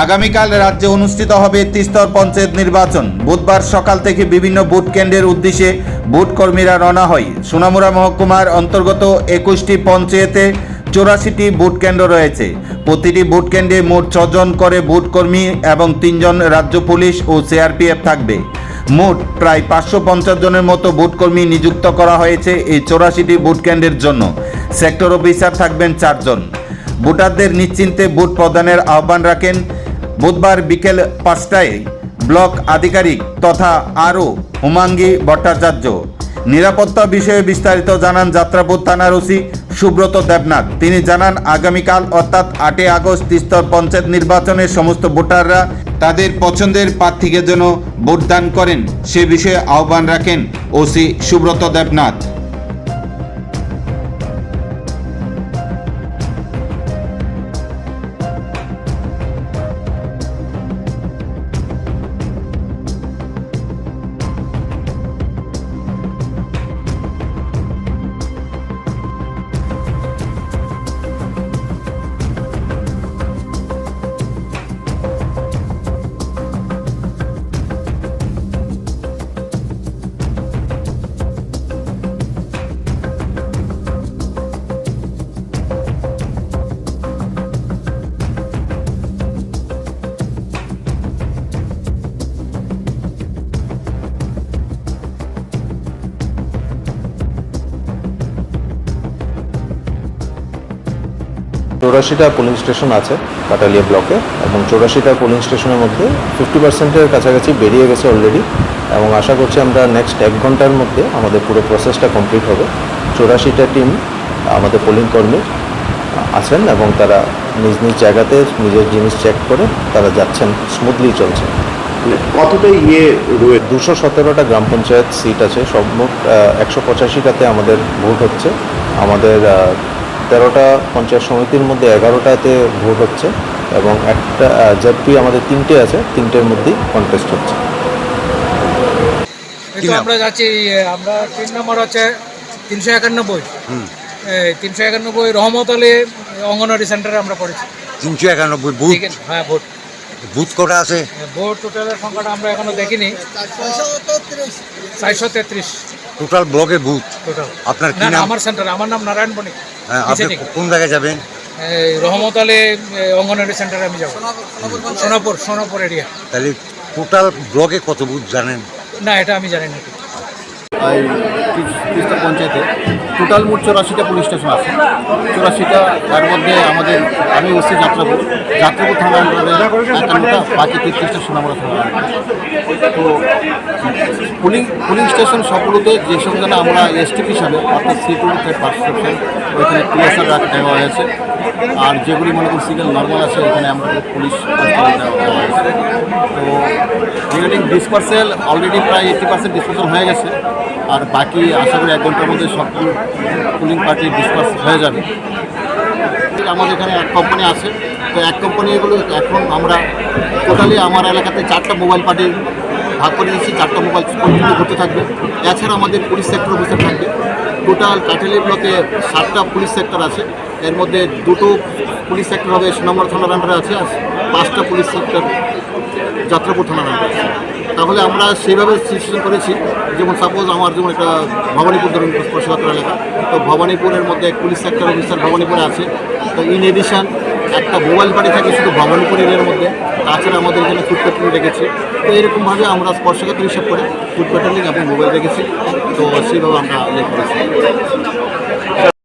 আগামীকাল রাজ্যে অনুষ্ঠিত হবে তিস্তর পঞ্চায়েত নির্বাচন। বুধবার সকাল থেকে বিভিন্ন ভোট কেন্দ্রের উদ্দেশ্যে ভোট কর্মীরা রওনা হয়। সোনামুড়া মহকুমার অন্তর্গত একুশটি পঞ্চায়েতে চৌরাশিটি ভোট কেন্দ্র রয়েছে। প্রতিটি ভোট কেন্দ্রে মোট ছজন করে ভোট কর্মী এবং তিনজন রাজ্য পুলিশ ও সিআরপিএফ থাকবে। মোট প্রায় পাঁচশো পঞ্চাশ জনের মতো ভোটকর্মী নিযুক্ত করা হয়েছে এই চৌরাশিটি ভোট কেন্দ্রের জন্য। সেক্টর অফিসার থাকবেন চারজন। ভোটারদের নিশ্চিন্তে ভোট প্রদানের আহ্বান রাখেন বুধবার বিকেল পাঁচটায় ব্লক আধিকারিক তথা আরও হুমাঙ্গি ভট্টাচার্য। নিরাপত্তা বিষয়ে বিস্তারিত জানান যাত্রাপুর থানার ওসি সুব্রত দেবনাথ। তিনি জানান, আগামীকাল অর্থাৎ আটই আগস্ট তিস্তর পঞ্চায়েত নির্বাচনের সমস্ত ভোটাররা তাদের পছন্দের প্রার্থীকে যেন ভোটদান করেন, সে বিষয়ে আহ্বান রাখেন ওসি সুব্রত দেবনাথ। চৌরাশিটা পোলিং স্টেশন আছে কাটালিয়া ব্লকে এবং চৌরাশিটা পোলিং স্টেশনের মধ্যে ফিফটি পার্সেন্টের কাছাকাছি বেরিয়ে গেছে অলরেডি এবং আশা করছি আমরা নেক্সট এক ঘণ্টার মধ্যে আমাদের পুরো প্রসেসটা কমপ্লিট হবে। চৌরাশিটা টিম আমাদের পোলিং কর্মী আছেন এবং তারা নিজ নিজ জায়গাতে নিজের জিনিস চেক করে তারা যাচ্ছেন স্মুথলি চলছে। কতটা ইয়ে রয়েছে দুশো সতেরোটা গ্রাম পঞ্চায়েত সিট আছে সব মোট একশো পঁচাশিটাতে আমাদের ভোট হচ্ছে। আমাদের তেরোটা পঞ্চায়েত সমিতির মধ্যে এগারোটাতে ভোট হচ্ছে এবং একটা জেডপি আমাদের তিনটে আছে তিনটের মধ্যেই কন্টেস্ট হচ্ছে। আমরা যাচ্ছি আমরা তিন নম্বর হচ্ছে তিনশো একানব্বই। তিনশো একানব্বই রহমত আলী অঙ্গনওয়াড়ি সেন্টারে আমরা পড়েছি তিনশো একানব্বই বুথ? হ্যাঁ ভোট বুথ কটা আছে? ভোট টোটালের সংখ্যাটা আমরা এখনও দেখিনি। চারশো তেত্রিশ। টোটাল ব্লকে বুথ? টোটাল। আপনার কি নাম? আমার সেন্টার আমার নাম নারায়ণ বণিক। আপনি কোন জায়গায় যাবেন? রহমত আলী অঙ্গনওয়াড়ি সেন্টারে আমি যাব। সোনাপুর সোনাপুর এরিয়া। তাহলে টোটাল ব্লকে কত বুথ জানেন? না এটা আমি জানি না। এই তিস্তা পঞ্চায়েতে টোটাল মোট চৌরাশিটা পুলিশ স্টেশন আছে। চৌরাশিটা, তার মধ্যে আমাদের, আমি ওসি যাত্রাপুর। যাত্রাপুর থানা একান্নটা, বাকি তেত্রিশটা সোনামুড়া থানা তো পুলিং পুলিং স্টেশন সবগুলোতে যে সঙ্গে আমরা এসটি হিসাবে, অর্থাৎ সিকিউরিটি পার্সেপশন ওইখানে পিএসআর দেওয়া হয়েছে। আর যেগুলি মনে করি সিঙ্গেল নর্মাল আছে এখানে আমরা পুলিশ দেওয়া হয়েছে। তো রিগার্ডিং ডিসপার্সেল, অলরেডি প্রায় এইটি পার্সেন্ট ডিসপার্সেল হয়ে গেছে। আর বাকি আশা করি এক ঘণ্টার মধ্যে সবগুলো পুলিং পার্টি ডিসপার্স হয়ে যাবে। আমাদের এখানে এক কোম্পানি আছে। তো এক কোম্পানি এগুলো এখন আমরা টোটালি আমার এলাকাতে চারটা মোবাইল পার্টি ভাগ করে দিচ্ছি চারটা মোবাইল কন্টিনিউ করতে থাকবে। এছাড়া আমাদের পুলিশ সেক্টর অফিসার থাকবে। টোটাল কাটালি ব্লকে সাতটা পুলিশ সেক্টর আছে। এর মধ্যে দুটো পুলিশ সেক্টর হবে সোনামর থানার আন্ডারে আছে আর পাঁচটা পুলিশ সেক্টর যাত্রাপুর থানার আন্ডারে আছে। তাহলে আমরা সেইভাবে সিচুয়েশন করেছি। যেমন সাপোজ আমার যেমন একটা ভবানীপুর ধরুন স্পর্শকাত্র এলাকা। তো ভবানীপুরের মধ্যে পুলিশ সেক্টর অফিসার ভবানীপুরে আছে। তো ইন এডিশন একটা মোবাইল বাড়ি থাকে শুধু ভবানীপুর এরিয়ার মধ্যে। তাছাড়া আমাদের এখানে ফুড পেট্রোল রেখেছে। তো এরকমভাবে আমরা স্পর্শকাত্র হিসাব করে ফুড পেট্রোলিং এবং মোবাইল রেখেছি। তো সেইভাবে আমরা ইয়ে করেছি